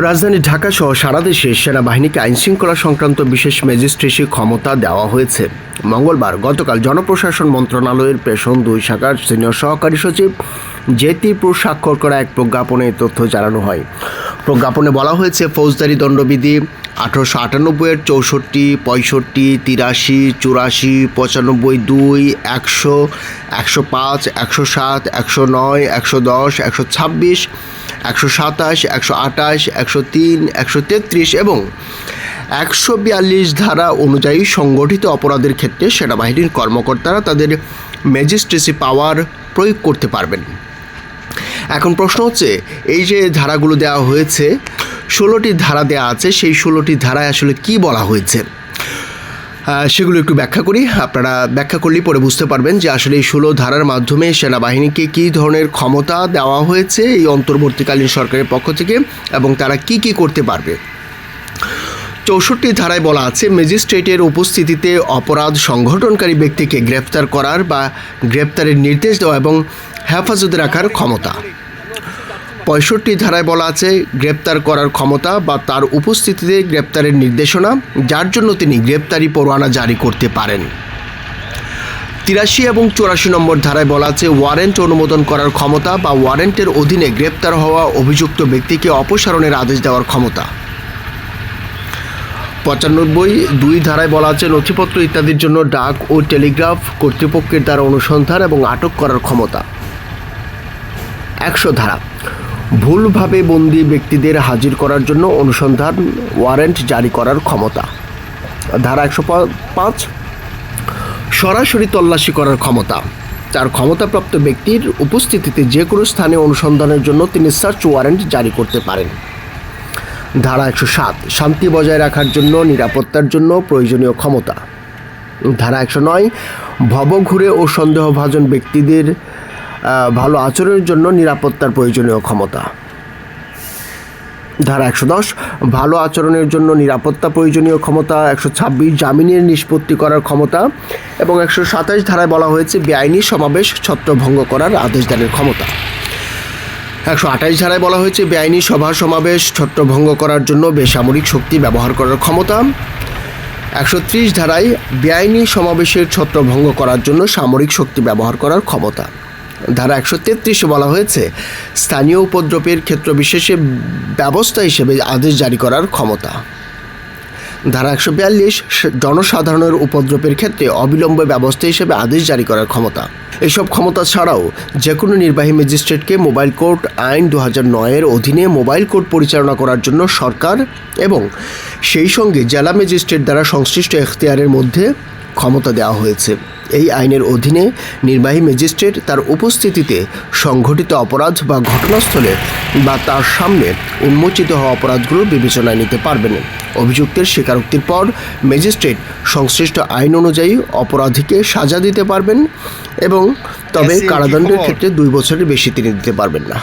রাজধানী ঢাকা সহ সারা দেশে সেনাবাহিনীকে আইনশৃঙ্খলা সংক্রান্ত বিশেষ ম্যাজিস্ট্রেসি ক্ষমতা দেওয়া হয়েছে। মঙ্গলবার গতকাল জনপ্রশাসন মন্ত্রণালয়ের পেশন দুই শাখার সিনিয়র সহকারী সচিব জেতিপুর স্বাক্ষর করা এক প্রজ্ঞাপনে তথ্য জানানো হয়। প্রজ্ঞাপনে বলা হয়েছে, ফৌজদারি দণ্ডবিধি আঠারোশো আটানব্বইয়ের চৌষট্টি, পঁয়ষট্টি, তিরাশি, চুরাশি, পঁচানব্বই দুই, একশো একশো পাঁচ, একশো সাত, একশো নয়, একশো দশ, একশো ছাব্বিশ একশো সাতাশ, একশো আটাশ, একশো তিন, একশো তেত্রিশ এবং একশো বিয়াল্লিশ ধারা অনুযায়ী সংগঠিত অপরাধের ক্ষেত্রে সেনাবাহিনীর কর্মকর্তারা তাদের ম্যাজিস্ট্রেসি পাওয়ার প্রয়োগ করতে পারবেন। এখন প্রশ্ন হচ্ছে, এই যে ধারাগুলো দেওয়া হয়েছে, ষোলোটি ধারা দেওয়া আছে, সেই ষোলোটি ধারায় আসলে কি বলা হয়েছে? সেগুলো একটু ব্যাখ্যা করি। আপনারা ব্যাখ্যা করলেই পরে বুঝতে পারবেন যে আসলে এই ষোলো ধারার মাধ্যমে সেনাবাহিনীকে কী ধরনের ক্ষমতা দেওয়া হয়েছে এই অন্তর্বর্তীকালীন সরকারের পক্ষ থেকে এবং তারা কি কি করতে পারবে। চৌষট্টি ধারায় বলা আছে, ম্যাজিস্ট্রেটের উপস্থিতিতে অপরাধ সংগঠনকারী ব্যক্তিকে গ্রেপ্তার করার বা গ্রেপ্তারের নির্দেশ দেওয়া এবং হেফাজতে রাখার ক্ষমতা। পঁয়ষট্টি ধারায় বলা আছে, গ্রেপ্তার করার ক্ষমতা বা তার উপস্থিতিতে গ্রেপ্তারের নির্দেশনা, যার জন্য তিনি গ্রেপ্তারি পরোয়ানা জারি করতে পারেন। তিরাশি এবং চৌরাশি নম্বর ধারায় বলা আছে, ওয়ারেন্ট অনুমোদন করার ক্ষমতা বা ওয়ারেন্টের অধীনে গ্রেপ্তার হওয়া অভিযুক্ত ব্যক্তিকে অপসারণের আদেশ দেওয়ার ক্ষমতা। পঁচানব্বই দুই ধারায় বলা আছে, নথিপত্র ইত্যাদির জন্য ডাক ও টেলিগ্রাফ কর্তৃপক্ষের দ্বারা অনুসন্ধান এবং আটক করার ক্ষমতা। একশো ধারা ভুলভাবে বন্দি ব্যক্তিদের হাজির করার জন্য অনুসন্ধান ওয়ারেন্ট জারি করার ক্ষমতা। ধারা একশো পাঁচ, সরাসরি তল্লাশি করার ক্ষমতা। তার ক্ষমতাপ্রাপ্ত ব্যক্তির উপস্থিতিতে যে কোনো স্থানে অনুসন্ধানের জন্য তিনি সার্চ ওয়ারেন্ট জারি করতে পারেন। ধারা একশো সাত, শান্তি বজায় রাখার জন্য, নিরাপত্তার জন্য প্রয়োজনীয় ক্ষমতা। ধারা একশো নয়, ভবঘুরে ও সন্দেহভাজন ব্যক্তিদের ভালো আচরণের জন্য নিরাপত্তার প্রয়োজনীয় ক্ষমতা। ধারা একশো দশ, ভালো আচরণের জন্য নিরাপত্তা প্রয়োজনীয় ক্ষমতা, একশো ছাব্বিশ, জামিনের নিষ্পত্তি করার ক্ষমতা এবং একশো সাতাশ ধারায় বলা হয়েছে বেআইনি সমাবেশ ছত্রভঙ্গ করার আদেশ দানের ক্ষমতা। একশো আঠাশ ধারায় বলা হয়েছে বেআইনি সভা সমাবেশ ছত্রভঙ্গ করার জন্য বেসামরিক শক্তি ব্যবহার করার ক্ষমতা। একশো ত্রিশ ধারায় বেআইনি সমাবেশের ছত্রভঙ্গ করার জন্য সামরিক শক্তি ব্যবহার করার ক্ষমতা। ধারা একশো তেত্রিশে বলা হয়েছে, স্থানীয় উপদ্রবের ক্ষেত্র বিশেষে ব্যবস্থা হিসেবে আদেশ জারি করার ক্ষমতা। ধারা একশো বিয়াল্লিশ জনসাধারণের উপদ্রবের ক্ষেত্রে অবিলম্বে ব্যবস্থা হিসেবে আদেশ জারি করার ক্ষমতা। এসব ক্ষমতা ছাড়াও যে কোনো নির্বাহী ম্যাজিস্ট্রেটকে মোবাইল কোর্ট আইন দু হাজার নয়ের অধীনে মোবাইল কোর্ট পরিচালনা করার জন্য সরকার এবং সেই সঙ্গে জেলা ম্যাজিস্ট্রেট দ্বারা সংশ্লিষ্ট এখতিয়ারের মধ্যে ক্ষমতা দেওয়া হয়েছে। এই আইনের অধীনে নির্বাহী ম্যাজিস্ট্রেট তার উপস্থিতিতে সংঘটিত অপরাধ বা ঘটনাস্থলে বা তার সামনে উন্মোচিত হওয়া অপরাধগুলো বিবেচনায় নিতে পারবেন। অভিযুক্তের স্বীকারোক্তির পর ম্যাজিস্ট্রেট সংশ্লিষ্ট আইন অনুযায়ী অপরাধীকে সাজা দিতে পারবেন এবং তবে কারাদণ্ডের ক্ষেত্রে দুই বছরের বেশি তিনি দিতে পারবেন না।